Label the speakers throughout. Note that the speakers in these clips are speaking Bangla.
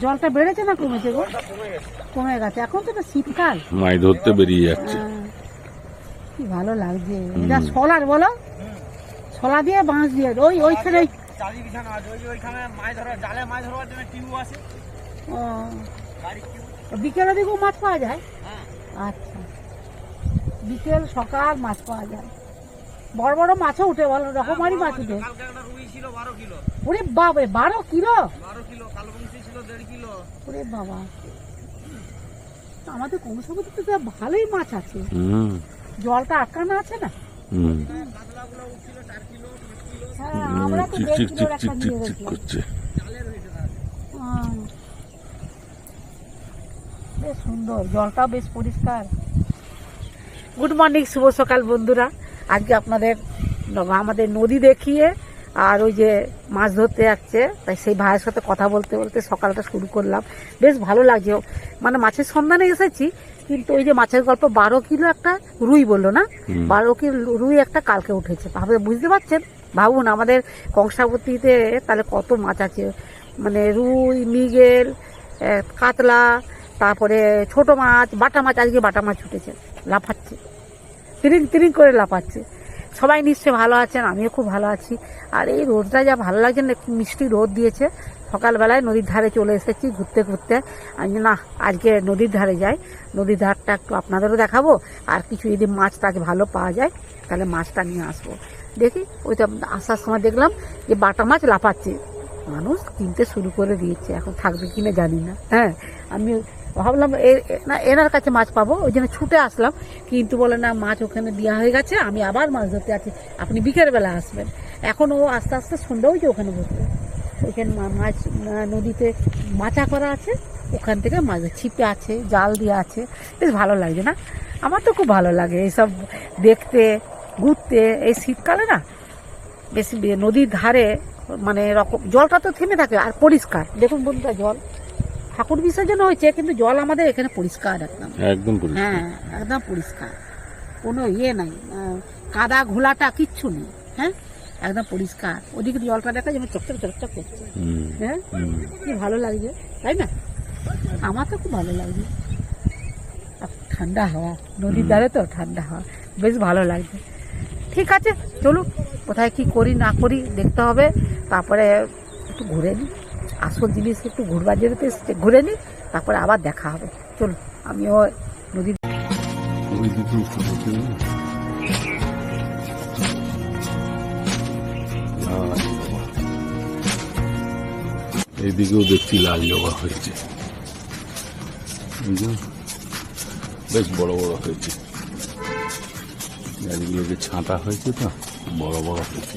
Speaker 1: জলটা বেড়েছে না কমেছে গো? কমে গেছে। এখন তো শীতকাল।
Speaker 2: মাছ ধরতে বেরিয়ে যাচ্ছে।
Speaker 1: হ্যাঁ। কি ভালো লাগছে। এটা সলার বলো। সলা দিয়ে বাঁশ দিয়ে। ওই ওইখানে ওই
Speaker 3: চালি বিছানা আছে। ওই যে ওইখানে মাছ ধরা জালে মাছ ধরার জন্য টিউব আছে।
Speaker 1: ও, বিকেলের দিকেও মাছ পাওয়া যায়?
Speaker 3: হ্যাঁ।
Speaker 1: আচ্ছা। বিকেল সকাল মাছ পাওয়া যায়। বড় বড় মাছও উঠে বলো রকমারি মাছ উঠে।
Speaker 3: কালকে একটা রুই ছিল বারো কিলো।
Speaker 1: ওরে বাবা বারো কিলো?
Speaker 3: কিলো কালো বংশী ছিল দেড় কিলো।
Speaker 1: ওরে বাবা। আমাদের কমসাবতী তো ভালোই মাছ আছে। জলটা আটকানো আছে না? হ্যাঁ আমরা তো দেড় কিলোর একটা
Speaker 3: তার।
Speaker 1: আহ, বেশ সুন্দর জলটাও বেশ পরিষ্কার। গুড মর্নিং শুভ সকাল বন্ধুরা। আজকে আপনাদের আমাদের নদী দেখিয়ে আর ওই যে মাছ ধরতে যাচ্ছে তাই সেই ভাইয়ের সাথে কথা বলতে বলতে সকালটা শুরু করলাম। বেশ ভালো লাগছে। মানে মাছের সন্ধানে এসেছি কিন্তু ওই যে মাছের গল্প বারো কিলো একটা রুই বলল না? বারো কিলো রুই একটা কালকে উঠেছে। ভাবে বুঝতে পারছেন? ভাবুন আমাদের কংসাবতীতে তাহলে কত মাছ আছে? মানে রুই মৃগেল কাতলা তারপরে ছোট মাছ বাটা মাছ আজকে বাটা মাছ উঠেছে। লাফাচ্ছে। তিরিং তিরিং করে লাফাচ্ছে। সবাই নিশ্চয়ই ভালো আছেন, আমিও খুব ভালো আছি। আর এই রোদটা যা ভালো লাগছে না একটু মিষ্টি রোদ দিয়েছে। সকালবেলায় নদীর ধারে চলে এসেছি ঘুরতে ঘুরতে। আমি না, আজকে নদীর ধারে যাই। নদীর ধারটা একটু আপনাদেরও দেখাবো। আর কিছু যদি মাছ টাছ ভালো পাওয়া যায়, তাহলে মাছটা নিয়ে আসব। দেখি ওইটা আসার সময় দেখলাম যে বাটা মাছ লাফাচ্ছে। মানুষ কিনতে শুরু করে দিয়েছে, এখন থাকবে কিনা জানি না। হ্যাঁ আমি ভাবলাম এনার কাছে মাছ পাবো, ওই জন্য ছুটে আসলাম। কিন্তু বলে, না, মাছ ওখানে দেওয়া হয়ে গেছে, আমি আবার মাছ ধরতে আছি। আপনি বিকেলবেলা আসবেন। এখন ও আস্তে আস্তে সন্ধ্যাও যে ওখানে বসবে ওইখানে মাছ নদীতে মাচা করা আছে, ওখান থেকে মাছ ছিপে আছে, জাল দিয়ে আছে। বেশ ভালো লাগছে না? আমার তো খুব ভালো লাগে এইসব দেখতে, ঘুরতে। এই শীতকালে না, বেশি নদীর ধারে মানে রকম জলটা তো থেমে থাকে আর পরিষ্কার। দেখুন বন্ধুরা, জল। ঠাকুর বিসর্জন হয়েছে কিন্তু জল আমাদের এখানে পরিষ্কার একদম।
Speaker 2: একদম
Speaker 1: হ্যাঁ একদম পরিষ্কার। কোনো ইয়ে নাই। কাদা ঘোলাটা কিচ্ছু নেই। হ্যাঁ একদম পরিষ্কার। ওদিকে জলটা দেখা যাবে চকচক চকচক করছে। হ্যাঁ কি ভালো লাগছে তাই না? আমার তো খুব ভালো লাগছে। আর ঠান্ডা হাওয়া নদীর ধারে তো ঠান্ডা হাওয়া। বেশ ভালো লাগছে। ঠিক আছে চলুন কোথায় কি করি না করি দেখতে হবে। তারপরে একটু ঘুরে নিই। আসল জিনিস একটু ঘুরবার যেতে এসছে। ঘুরে নিই তারপরে আবার দেখা হবে। চলুন, আমিও নদীর
Speaker 2: ওই দিকে উঠে বসে না। লাল জবা। এইদিকেও দেখছি লাল জবা হয়েছে। বেশ বড় বড় হয়েছে। গাছগুলোকে ছাঁটা হয়েছে তো, বড় বড় হয়েছে।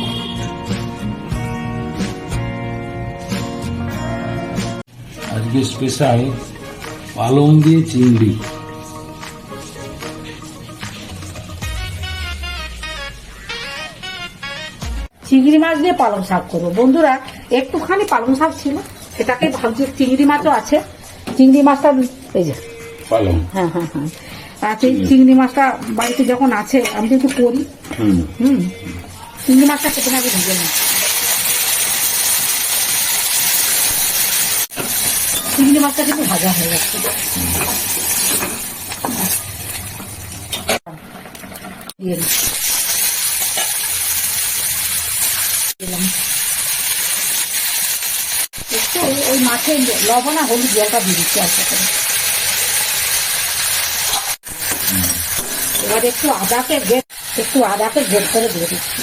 Speaker 4: আজকে স্পেশাল পালং দিয়ে চিংড়ি।
Speaker 1: চিংড়ি মাছ দিয়ে পালং শাক করব। বন্ধুরা একটুখানি পালং শাক ছিল সেটাকে ভাবছি চিংড়ি মাছও আছে। চিংড়ি মাছটা এই যে
Speaker 4: পালং।
Speaker 1: হ্যাঁ হ্যাঁ হ্যাঁ। আর সেই চিংড়ি। মাছটা বাড়িতে যখন আছে আমি তো একটু করি।
Speaker 4: হুম।
Speaker 1: চিংড়ি মাছটা প্রথমে আগে ভেজে নিই। চিংড়ি মাছটা কিন্তু ভাজা হয়ে যাচ্ছে ওই- মাছের লবণ আর হলুদ জলটা দিয়ে দিচ্ছি করে। এবার একটু আদাকে গেট একটু আদাকে গেট করে দিয়ে দিচ্ছি।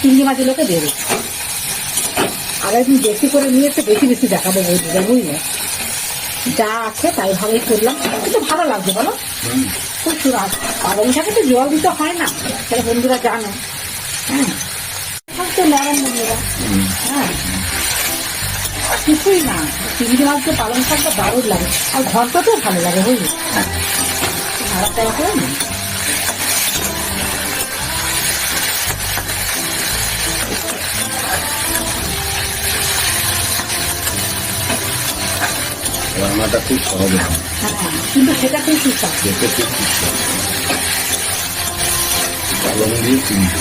Speaker 1: চিংড়ি মাছগুলোকে দিয়ে দিচ্ছি। আর বেশি করে নিয়ে একটু বেশি বেশি দেখাবো বলতে বুঝলে যা আছে তাই ভাবেই করলাম। কিন্তু ভালো লাগছে, বলো? খুব সুরাজ পালং শাকে তো জল দিতে হয় না। সেটা বন্ধুরা জানো। হ্যাঁ। তো বন্ধুরা। হ্যাঁ। কিছুই না। চিংড়ি মাছ দিয়ে পালং শাকটা দারুণ লাগে। আর ঘরটাতেও ভালো লাগে, বুঝলি? খারাপ টাকা করে
Speaker 2: রান্নাটা খুব সহজ হয়।
Speaker 1: কিন্তু সেটা খুব সুস্বাদ।
Speaker 2: খেতে খুব সুস্বাদু। পালং দিয়ে চিংড়ি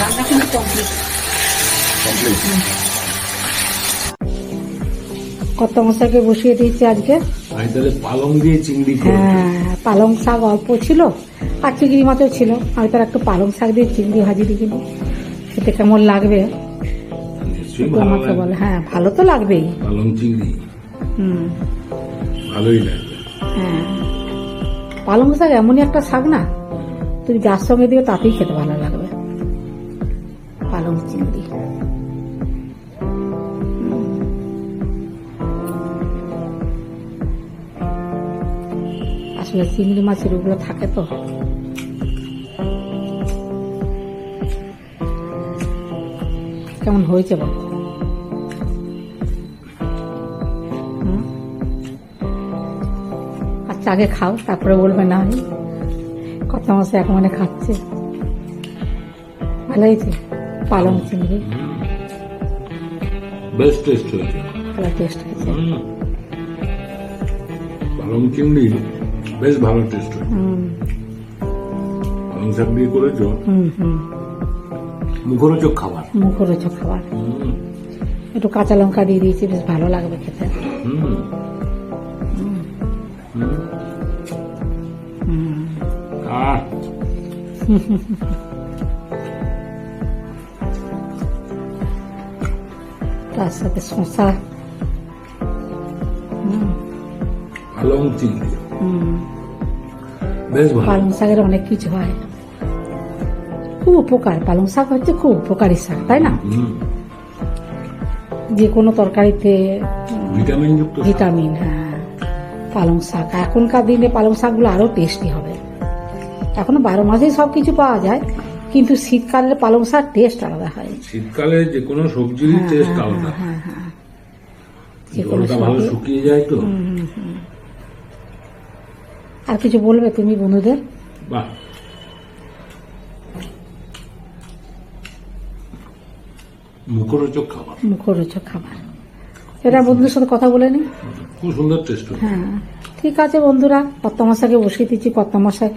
Speaker 1: রান্না কিন্তু কমপ্লিট
Speaker 2: কমপ্লিট
Speaker 1: কত মশাকে বসিয়ে দিয়েছি আজকে।
Speaker 4: আমি তাহলে পালং দিয়ে চিংড়ি
Speaker 1: হ্যাঁ পালং শাক অল্প ছিল আর চিংড়ি মাছও ছিল। আমি তার একটু পালং শাক দিয়ে চিংড়ি ভাজি দিয়ে সেটা কেমন লাগবে?
Speaker 4: নিশ্চয়ই ভালো লাগবে।
Speaker 1: বলে হ্যাঁ ভালো তো লাগবেই।
Speaker 4: পালং চিংড়ি।
Speaker 1: হুম।
Speaker 4: ভালোই লাগবে।
Speaker 1: হ্যাঁ। পালং শাক এমনই একটা শাক না তুমি যার সঙ্গে দিও তাতেই খেতে ভালো লাগবে। পালং চিংড়ি। আসলে চিংড়ি মাছের ওগুলো থাকে তো। কেমন হয়েছে বল? আগে খাও তারপরে বলবে না। কত মাসে এক মনে খাচ্ছে। ভালো হয়েছে পালং চিংড়ি।
Speaker 4: বেস্ট টেস্ট হয়েছে।
Speaker 1: ভালো টেস্ট হয়েছে।
Speaker 4: পালং চিংড়ি বেশ ভালো টেস্ট হয়েছে
Speaker 1: হুম।
Speaker 4: পালং শাক দিয়ে করেছ? মুখরোচক খাবার।
Speaker 1: মুখরোচক খাবার। একটু কাঁচা লঙ্কা দিয়ে দিয়েছি বেশ ভালো লাগবে খেতে।
Speaker 4: হুম।
Speaker 1: তার সাথে শশা হুম
Speaker 4: পালং চিংড়ি
Speaker 1: হুম
Speaker 4: বেশ ভালো
Speaker 1: পালং শাকের অনেক কিছু হয় খুব উপকার পালং শাক হচ্ছে খুব উপকারী শাক তাই না যে কোনো তরকারিতে
Speaker 4: ভিটামিন।
Speaker 1: ভিটামিন হ্যাঁ পালং শাক এখনকার দিনে পালং শাকগুলো আরও টেস্টি হবে এখনও বারো মাসেই সব কিছু পাওয়া যায় কিন্তু শীতকালে পালং শাক টেস্ট আলাদা হয়।
Speaker 4: শীতকালে যে কোনো সবজিরই টেস্ট আলাদা।
Speaker 1: হ্যাঁ হ্যাঁ যে কোনো
Speaker 4: জলটা ভালো শুকিয়ে যায় তো।
Speaker 1: আর কিছু বলবে তুমি বন্ধুদের?
Speaker 4: বাহ। মুখরোচক খাবার।
Speaker 1: মুখরোচক খাবার। এটা বন্ধুদের সাথে কথা বলে নি?
Speaker 4: খুব সুন্দর টেস্ট
Speaker 1: হ্যাঁ। ঠিক আছে বন্ধুরা কত্তমশাকে বসিয়ে দিচ্ছি কত্তমশাই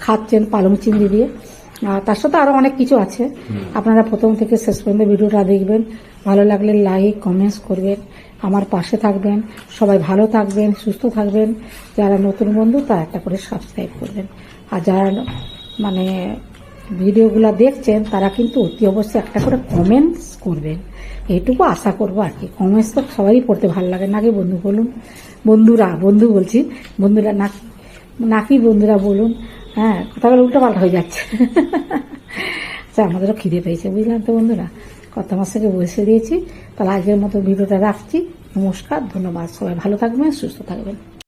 Speaker 1: খাচ্ছেন পালং চিংড়ি দিয়ে। আর তার সাথে আরও অনেক কিছু আছে। আপনারা প্রথম থেকে শেষ পর্যন্ত ভিডিওটা দেখবেন। ভালো লাগলে লাইক কমেন্টস করবেন। আমার পাশে থাকবেন। সবাই ভালো থাকবেন সুস্থ থাকবেন। যারা নতুন বন্ধু তারা একটা করে সাবস্ক্রাইব করবেন। আর যারা মানে ভিডিওগুলো দেখছেন তারা কিন্তু অতি অবশ্যই একটা করে কমেন্টস করবেন। এইটুকু আশা করব আর কি। কমেন্টস তো সবারই পড়তে ভালো লাগে। নাকি বন্ধু বলুন? বন্ধুরা বন্ধু বলছি। বন্ধুরা নাকি নাকি বন্ধুরা বলুন হ্যাঁ কথাগুলো উল্টো পাল্টা হয়ে যাচ্ছে। আচ্ছা আমাদেরও খিদে পেয়েছে, বুঝলাম তো বন্ধুরা। কত মাস থেকে বসে দিয়েছি তাহলে আগের মতো ভিডিওটা রাখছি। নমস্কার, ধন্যবাদ, সবাই ভালো থাকবেন, সুস্থ থাকবেন।